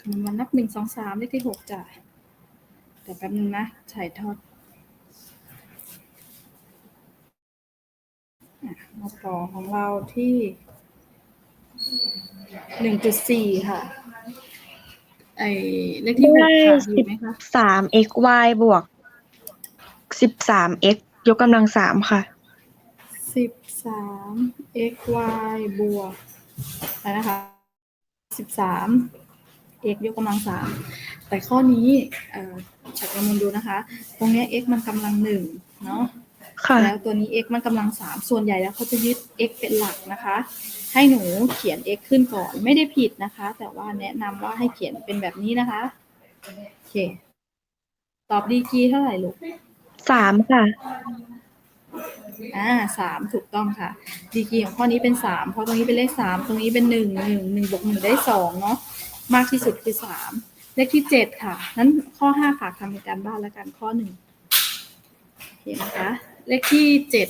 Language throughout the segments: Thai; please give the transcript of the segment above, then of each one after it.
คำนวณวันนับหนึ่งสองสามเลขที่หกจ้ะเดี๋ยวแป๊บนึงนะถ่ายทอดอะมาต่อของเราที่หนึ่งจุดสี่ค่ะ ไอเลขที่หกค่ะอยู่ไหมคะสาม x y บวกสิบสาม x ยกกำลังสามค่ะ สิบสาม x y บวกอะไรนะคะสิบสาม x ยกกำลังสามแต่ข้อนี้เอ่อจากกำลังดูนะคะ ตรงเนี้ย x มันกำลังหนึ่งเนาะค่ะแล้วตัวนี้ x มันกำลังสามส่วนใหญ่แล้วเขาจะยึด x เป็นหลักนะคะ ให้หนูเขียน x ขึ้นก่อนไม่ได้ผิดนะคะ แต่ว่าแนะนำว่าให้เขียนเป็นแบบนี้นะคะโอเคตอบดีกรีเท่าไหร่ลูกสามค่ะ อ่าสามถูกต้องค่ะ ดีกรีของข้อนี้เป็นสามเพราะตรงนี้เป็นเลขสามตรงนี้เป็นหนึ่งหนึ่งหนึ่งบวกหนึ่งได้สองเนาะ มากที่สุดคือสามเลขที่เจ็ดค่ะ นั้นข้อห้าฝากทำเป็นการบ้านแล้วกันข้อหนึ่งเห็นนะคะ เลขที่เจ็ด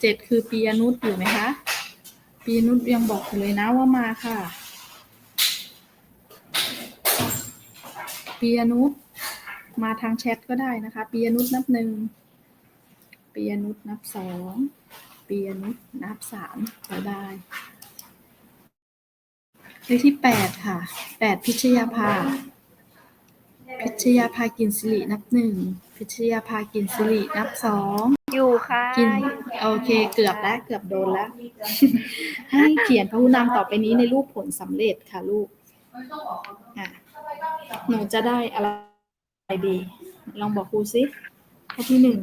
เจ็ดคือปียนุชอยู่ไหมคะปียนุชยังบอกอยู่เลยนะว่ามาค่ะปียนุชมาทางแชทก็ได้นะคะปียนุชนับหนึ่งปียนุษนับสองปียนุษนับสามก็ได้ เลขที่แปดค่ะแปดพิชยาภา พิชยาภากินสิรินับหนึ่งพิชยาภากินสิรินับสองอยู่ค่ะกินโอเคเกือบแล้วเกือบโดนแล้ว ให้เขียนพหุนามต่อไปนี้ในรูปผลสำเร็จค่ะลูกอะหนูจะได้อะไรดีลองบอกครูซิข้อที่หนึ่ง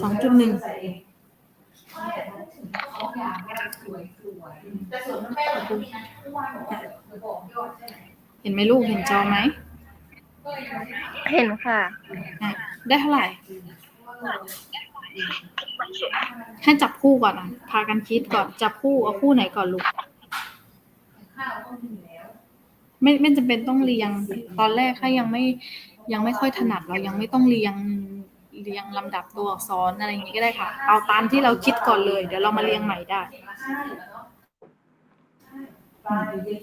สองจุดหนึ่ง เห็นไหมลูกเห็นจอไหมเห็นค่ะอะได้เท่าไหร่ ให้จับคู่ก่อนอะพากันคิดก่อนจับคู่เอาคู่ไหนก่อนลูก ไม่ไม่จำเป็นต้องเรียง ตอนแรกถ้ายังไม่ยังไม่ค่อยถนัดเรายังไม่ต้องเรียง เรียงลำดับตัวอักษรอะไรอย่างนี้ก็ได้ค่ะ เอาตามที่เราคิดก่อนเลย เดี๋ยวเรามาเรียงใหม่ได้อืม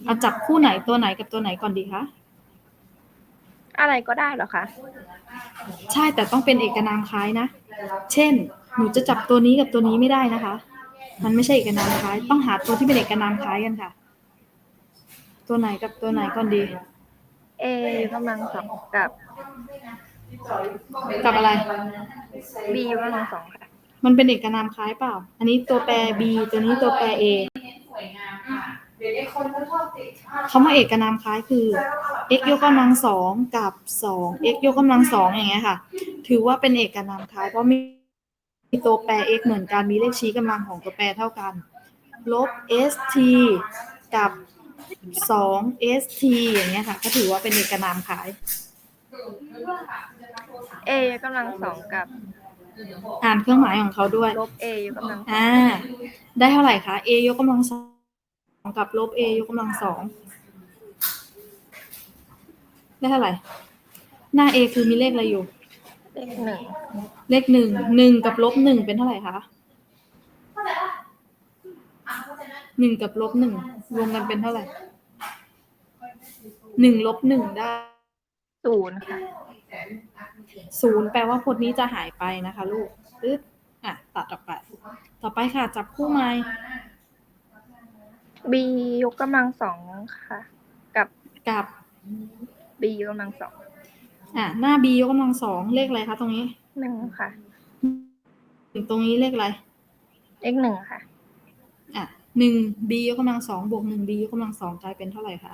เอาจับคู่ไหนตัวไหนกับตัวไหนก่อนดีคะอะไรก็ได้เหรอคะใช่แต่ต้องเป็นเอกนามคล้ายนะ เช่น หนูจะจับตัวนี้กับตัวนี้ไม่ได้นะคะ มันไม่ใช่เอกนามคล้าย ต้องหาตัวที่เป็นเอกนามคล้ายกันค่ะ ตัวไหนกับตัวไหนก่อนดี a ยกกำลังสองกับ กับอะไร b ยกกำลังสองค่ะมันเป็นเอกนามคล้ายเปล่า อันนี้ตัวแปร b ตัวนี้ตัวแปร a คำว่าเอกนามคล้ายคือ x ยกกำลังสองกับสอง x ยกกำลังสองอย่างเงี้ยค่ะ ถือว่าเป็นเอกนามคล้ายเพราะมีตัวแปร x เหมือนกันมีเลขชี้กำลังของตัวแปรเท่ากัน ลบ st กับสอง st อย่างเงี้ยค่ะ ก็ถือว่าเป็นเอกนามคล้าย a ยกกำลังสองกับอ่านเครื่องหมายของเขาด้วย ลบ a ยกกำลังอ่า ได้เท่าไหร่คะ a ยกกำลังสองกับลบ a ยกกำลังสองได้เท่าไหร่ หน้า a คือมีเลขอะไรอยู่ เลขหนึ่งเลขหนึ่งหนึ่งกับลบหนึ่งเป็นเท่าไหร่คะหนึ่งกับลบหนึ่งรวมกันเป็นเท่าไหร่หนึ่งลบหนึ่งได้ศูนย์ค่ะ ศูนย์แปลว่าพจน์นี้จะหายไปนะคะลูกปึ๊บอะตัดออกไป ต่อไปค่ะ จับคู่ไม้ b ยกกำลังสองค่ะ กับ กับ b ยกกำลังสองอะหน้า b ยกกำลังสองเลขอะไรคะตรงนี้หนึ่งค่ะ ตรงนี้เลขอะไร เลขหนึ่งค่ะ อะหนึ่ง b ยกกำลังสองบวกหนึ่ง b ยกกำลังสองกลายเป็นเท่าไหร่คะ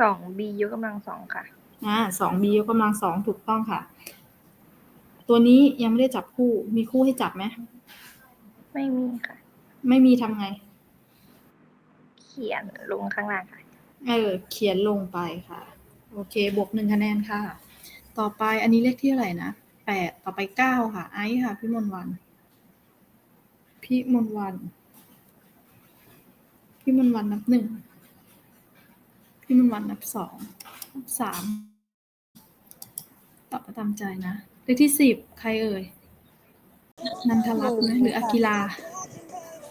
สอง b ยกกำลังสองค่ะ อ่าสอง b ยกกำลังสองถูกต้องค่ะ ตัวนี้ยังไม่ได้จับคู่ มีคู่ให้จับไหมไม่มีค่ะ ไม่มีทำไง เขียนลงข้างล่างค่ะ เออ เขียนลงไปค่ะ โอเค บวกหนึ่งคะแนนค่ะ ต่อไปอันนี้เลขที่เท่าไหร่นะแปดต่อไปเก้าค่ะ ไอซ์ค่ะ พี่มนต์วัน พี่มนต์วัน พี่มนต์วันนับหนึ่ง พี่มนต์วันนับสองนับสามตอบมาตามใจนะ เลขที่สิบใครเอ่ยนันทรัตน์ไหมหรืออากิลา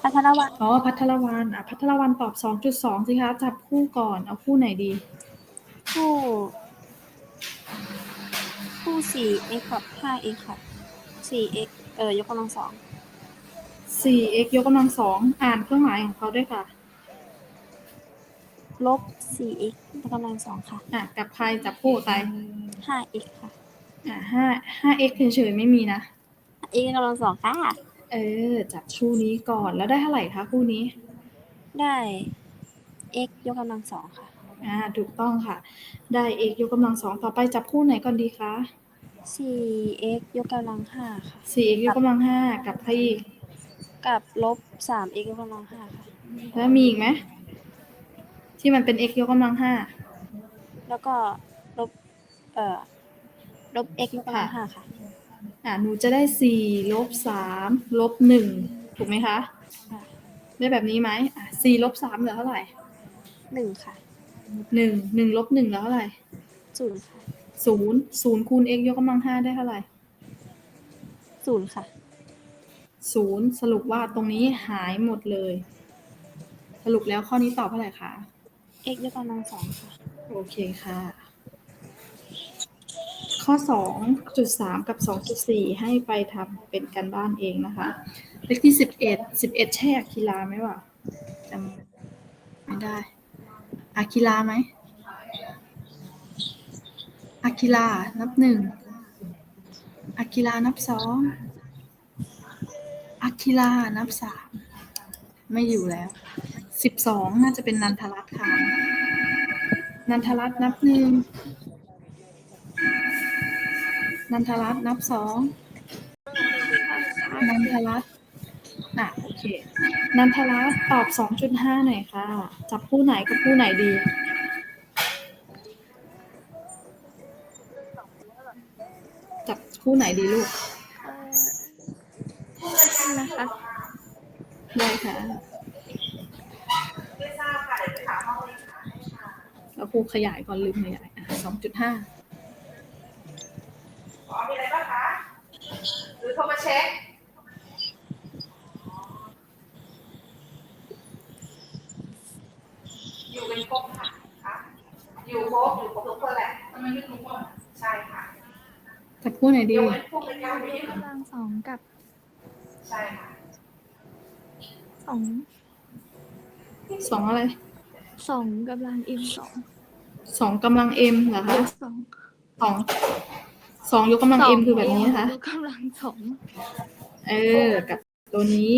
พัทรวันอ๋อพัทรวันอะพัทรวันตอบ2.2สิคะจับคู่ก่อนเอาคู่ไหนดี คู่ คู่สี่ x กับห้า x ค่ะสี่ x เอ่อยกกำลังสอง 4x ยกกำลังสองอ่านเครื่องหมายของเขาด้วยค่ะลบสี่ x ยกกำลังสองค่ะ อะกับใครจับคู่กับใครห้า x ค่ะ อะ5 5x เฉยๆไม่มีนะ x ยกกำลังสองค่ะ เออ จับคู่นี้ก่อนแล้วได้เท่าไหร่คะคู่นี้ ได้ x ยกกำลังสองค่ะ อ่า ถูกต้องค่ะ ได้ x ยกกำลังสองต่อไปจับคู่ไหนก่อนดีคะสี่ x ยกกำลังห้าค่ะ 4x ยกกำลังห้ากับใครอีกกับลบสาม x ยกกำลังห้าค่ะ แล้วมีอีกไหมที่มันเป็น x ยกกำลังห้าแล้วก็ลบ เอ่อ ลบ x ยกกำลังห้าค่ะ อ่าหนูจะได้สี่ลบสามลบหนึ่งถูกไหมคะ ค่ะ ได้แบบนี้ไหมอะสี่ลบสามเหลือเท่าไหร่หนึ่งค่ะหนึ่งหนึ่งลบหนึ่งเหลือเท่าไหร่ศูนย์ค่ะศูนย์ศูนย์คูณ x ยกกำลังห้าได้เท่าไหร่ศูนย์ค่ะ ศูนย์สรุปว่าตรงนี้หายหมดเลย สรุปแล้วข้อนี้ตอบเท่าไหร่คะ x ยกกำลังสองค่ะ โอเคค่ะ ข้อสองจุดสามกับสองจุดสี่ให้ไปทำเป็นการบ้านเองนะคะ เลขที่สิบเอ็ดสิบเอ็ดใช่อาคิลาไหมวะจำไม่ได้อาคิลาไหมอาคิลานับหนึ่งอาคิลานับสองอาคิลานับสามไม่อยู่แล้วสิบสองน่าจะเป็นนันทรัตน์ค่ะ นันทรัตน์นับหนึ่ง นันทรัตน์นับสองนันทรัตน์อะโอเค นันทรัตน์ตอบสองจุดห้าหน่อยค่ะ จับคู่ไหนกับคู่ไหนดีจับคู่ไหนดีลูกนะคะได้ค่ะแล้วครูขยายก่อนลืมขยายอะสองจุดห้า อ๋อมีอะไรบ้างคะ หรือโทรมาเช็คอยู่เป็นครบค่ะค่ะอยู่ครบอยู่ครบทุกคนแหละทำไมไม่ทุกคนใช่ค่ะจับคู่ไหนดียกเว้นพวกเป็นการนี้กำลังสองกับใช่ค่ะสองสองอะไรสองกำลัง m สองสองกำลังเอ็มเหรอคะสองสอง สองยกกำลังเอ็มคือแบบนี้นะคะ ยกกำลังสองเออ กับตัวนี้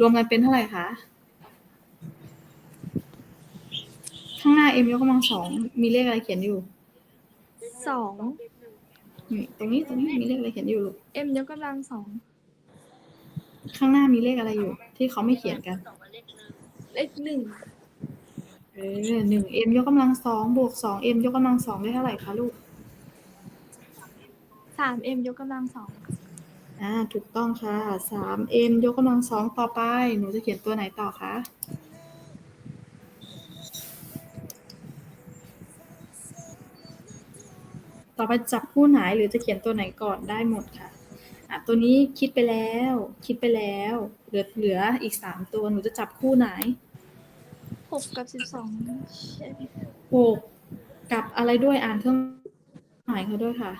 รวมกันเป็นเท่าไหร่คะ ข้างหน้า m ยกกำลังสองมีเลขอะไรเขียนอยู่ สอง นี่ตรงนี้ตรงนี้มีเลขอะไรเขียนอยู่ลูก m ยกกำลังสองข้างหน้ามีเลขอะไรอยู่ ที่เขาไม่เขียนกัน เลขหนึ่งเออหนึ่ง m ยกกำลังสองบวกสอง m ยกกำลังสองได้เท่าไหร่คะลูก สาม m ยกกำลังสองอ่าถูกต้องค่ะสาม m ยกกำลังสองต่อไป หนูจะเขียนตัวไหนต่อคะต่อไปจับคู่ไหนหรือจะเขียนตัวไหนก่อนได้หมดค่ะอะ ตัวนี้คิดไปแล้ว คิดไปแล้ว เหลือเหลืออีกสามตัวหนูจะจับคู่ไหนหกกับสิบสองใช่ไหมหกกับอะไรด้วยอ่านเครื่องหมายเขาด้วยค่ะ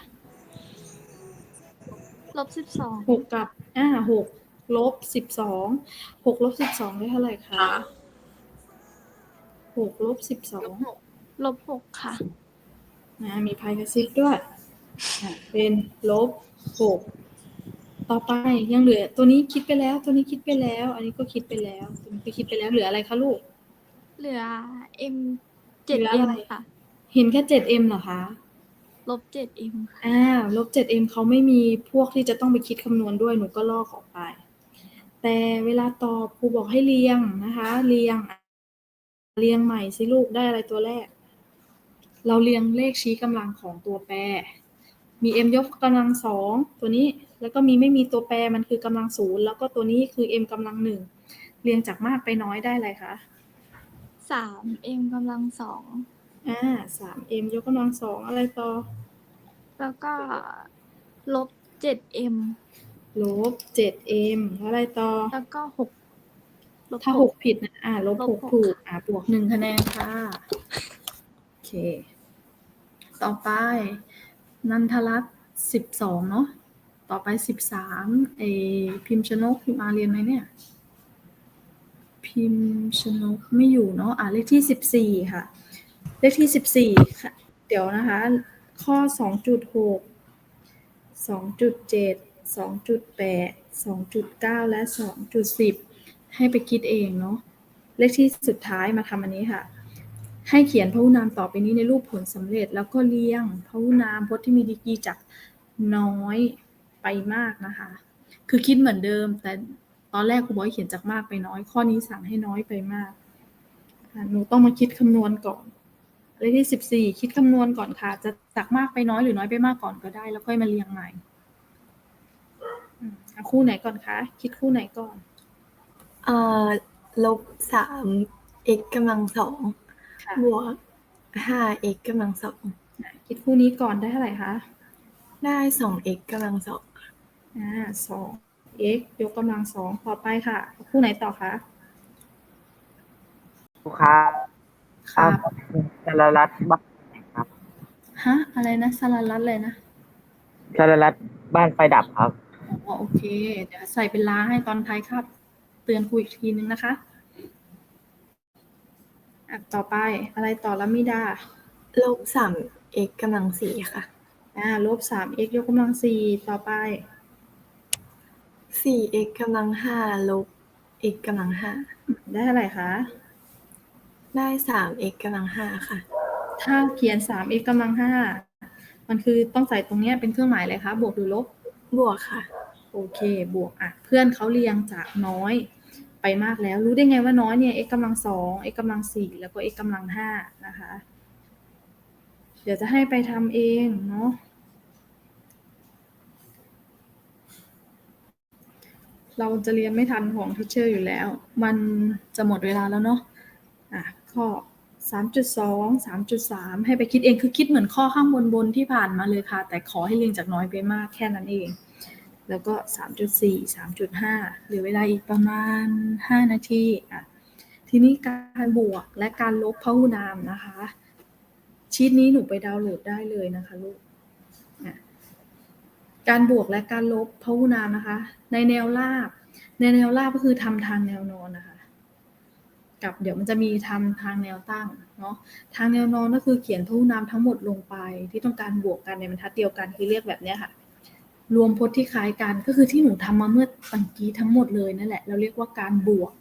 ลบสิบสองหกกับอ่าหกลบสิบสองหกลบสิบสองได้เท่าไหร่คะหกลบสิบสองลบหกค่ะนะมีพายกระซิบด้วยอะเป็นลบหกต่อไปยังเหลือ ตัวนี้คิดไปแล้ว ตัวนี้คิดไปแล้ว อันนี้ก็คิดไปแล้วตัวนี้ก็คิดไปแล้วเหลืออะไรคะลูกเหลือ m เจ็ด เหลือ m อะไรค่ะ เห็นแค่เจ็ดเอ็มเหรอคะ ลบเจ็ด m ค่ะอ่าลบเจ็ดเอ็มเขาไม่มีพวกที่จะต้องไปคิดคำนวณด้วยหนูก็ลอกออกไป แต่เวลาตอบครูบอกให้เรียงนะคะ เรียง เรียงใหม่สิลูกได้อะไรตัวแรก เราเรียงเลขชี้กำลังของตัวแปร มี m ยกกำลังสองตัวนี้แล้วก็มีไม่มีตัวแปรมันคือกำลังศูนย์แล้วก็ตัวนี้คือ m กำลังหนึ่งเรียงจากมากไปน้อยได้อะไรคะสาม m กำลังสอง อ่าสาม m ยกกำลังสองอะไรต่อ แล้วก็ลบเจ็ด m ลบเจ็ด m อะไรต่อ แล้วก็หกลบถ้าหหกกผิดนะ อ่าลบลบหกหกถูก อ่าบวกหนึ่งคะแนนค่ะ โอเค ต่อไป นันทรัตน์สิบสองเนาะ ต่อไปสิบสามเอพิมพ์ชนกพิมพ์มาเรียนไหมเนี่ย พิมพ์ชนกไม่อยู่เนาะ อ่าเลขที่สิบสี่ค่ะ เลขที่สิบสี่ค่ะ เดี๋ยวนะคะ ข้อสองจุดหกสองจุดเจ็ดสองจุดแปดสองจุดเก้าและสองจุดสิบให้ไปคิดเองเนาะ เลขที่สุดท้ายมาทำอันนี้ค่ะ ให้เขียนพหุนามต่อไปนี้ในรูปผลสำเร็จแล้วก็เรียงพหุนามพจน์ที่มีดีกรีจากน้อยไปมากนะคะ คือคิดเหมือนเดิม แต่ตอนแรกครูบอกให้เขียนจากมากไปน้อย ข้อนี้สั่งให้น้อยไปมาก หนูต้องมาคิดคำนวณก่อน เลขที่สิบสี่คิดคำนวณก่อนค่ะ จะจากมากไปน้อยหรือน้อยไปมากก่อนก็ได้ แล้วค่อยมาเรียงใหม่อืมอะคู่ไหนก่อนคะ คิดคู่ไหนก่อน เอ่อลบสาม x กำลังสองค่ะบวกห้า x กำลังสองอะคิดคู่นี้ก่อนได้เท่าไหร่คะ ได้สอง x กำลังสองอ่าสอง x ยกกำลังสองต่อไปค่ะ คู่ไหนต่อคะลูกค้าคครัรั บบสารรัตน์บ้านครับฮะอะไรนะสลัดรัดเลยนะสารรัตน์บ้านไฟดับครับอ๋อโอเค เดี๋ยวใส่เป็นล้าให้ตอนท้ายครับ เตือนคุยอีกทีนึงนะคะอะต่อไปอะไรต่อละมิดาลบสาม x กำลังสี่ค่ะ อ่าลบสาม x ยกกำลังสี่ต่อไปสี่ x กำลังห้าลบ x กำลังห้าได้เท่าไหร่คะ ได้สาม x กำลังห้าค่ะ ถ้าเขียนสาม x กำลังห้ามันคือต้องใส่ตรงเนี้ยเป็นเครื่องหมายอะไรคะบวกหรือลบบวกค่ะ โอเค บวกอะ เพื่อนเขาเรียงจากน้อยไปมากแล้ว รู้ได้ไงว่าน้อยเนี่ย x กำลังสอง x กำลังสี่แล้วก็ x กำลังห้านะคะ เดี๋ยวจะให้ไปทำเองเนาะเราจะเรียนไม่ทันของทิเชอร์อยู่แล้ว มันจะหมดเวลาแล้วเนาะอะ ข้อสามจุดสองสามจุดสามให้ไปคิดเองคือคิดเหมือนข้อข้างบนบนที่ผ่านมาเลยค่ะ แต่ขอให้เรียงจากน้อยไปมากแค่นั้นเอง แล้วก็ 3.4 3.5เหลือเวลาอีกประมาณ 5 นาทีอะทีนี้การบวกและการลบพหุนามนะคะ ชีตนี้หนูไปดาวน์โหลดได้เลยนะคะลูกการบวกและการลบพหุนามนะคะ ในแนวราบในแนวราบก็คือทำทางแนวนอนนะคะ กับเดี๋ยวมันจะมีทำทางแนวตั้งเนาะทางแนวนอนก็คือเขียนพหุนามทั้งหมดลงไป ที่ต้องการบวกกันในบรรทัดเดียวกันคือเรียกแบบนี้ค่ะ รวมพจน์ที่คล้ายกันก็คือที่หนูทำมาเมื่อตะกี้ทั้งหมดเลยนั่นแหละ เราเรียกว่าการบวก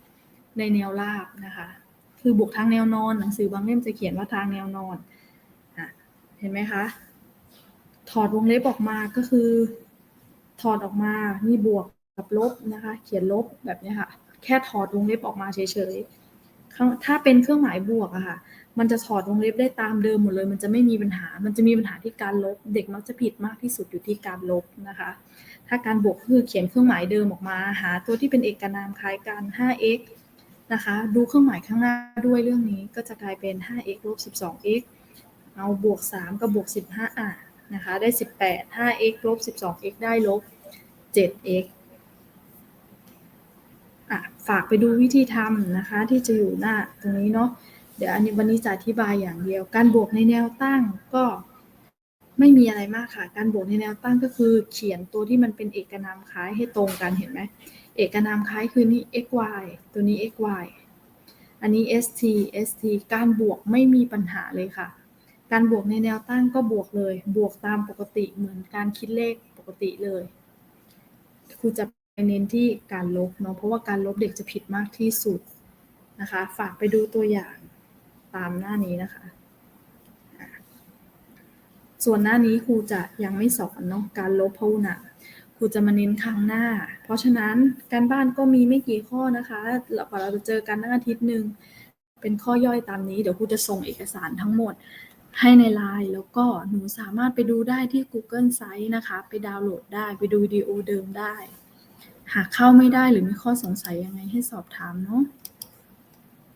ในแนวราบนะคะ คือบวกทางแนวนอนหนังสือบางเล่มจะเขียนว่าทางแนวนอนอะเห็นไหมคะถอดวงเล็บออกมาก็คือ ถอดออกมานี่บวกกับลบนะคะ เขียนลบแบบนี้ค่ะ แค่ถอดวงเล็บออกมาเฉยๆ ถ้าเป็นเครื่องหมายบวกอะค่ะ มันจะถอดวงเล็บได้ตามเดิมหมดเลย มันจะไม่มีปัญหา มันจะมีปัญหาที่การลบ เด็กมักจะผิดมากที่สุดอยู่ที่การลบนะคะ ถ้าการบวกก็คือเขียนเครื่องหมายเดิมออกมา หา ตัวที่เป็นเอกนามคล้ายกัน 5x นะคะ ดูเครื่องหมายข้างหน้าด้วยเรื่องนี้ก็จะกลายเป็น 5x ลบ 12x เอาบวก 3 กับบวก 15อะนะคะ ได้ 18 5x ลบ 12x ได้ลบ 7x อะฝากไปดูวิธีทำนะคะ ที่จะอยู่หน้าตรงนี้เนาะเดี๋ยวอันนี้วันนี้จะอธิบายอย่างเดียว การบวกในแนวตั้งก็ไม่มีอะไรมากค่ะ การบวกในแนวตั้งก็คือเขียนตัวที่มันเป็นเอกนามคล้ายให้ตรงกันเห็นไหมเอกนามคล้ายคือนี่ x y ตัวนี้ x y อันนี้ s t s t การบวกไม่มีปัญหาเลยค่ะ การบวกในแนวตั้งก็บวกเลย บวกตามปกติเหมือนการคิดเลขปกติเลยครูจะ เน้นที่การลบเนาะเพราะว่าการลบเด็กจะผิดมากที่สุดนะคะ ฝากไปดูตัวอย่างตามหน้านี้นะคะ ส่วนหน้านี้ครูจะยังไม่สอนเนาะการลบพหุนาครูจะมาเน้นครั้งหน้า เพราะฉะนั้นการบ้านก็มีไม่กี่ข้อนะคะแล้วกว่าเราจะเจอกันตั้งอาทิตย์หนึ่งเป็นข้อย่อยตามนี้เดี๋ยวครูจะส่งเอกสารทั้งหมดให้ในไลน์แล้วก็หนูสามารถไปดูได้ที่ Google Site นะคะ ไปดาวน์โหลดได้ไปดูวิดีโอเดิมได้ หากเข้าไม่ได้หรือมีข้อสงสัยยังไงให้สอบถามเนาะ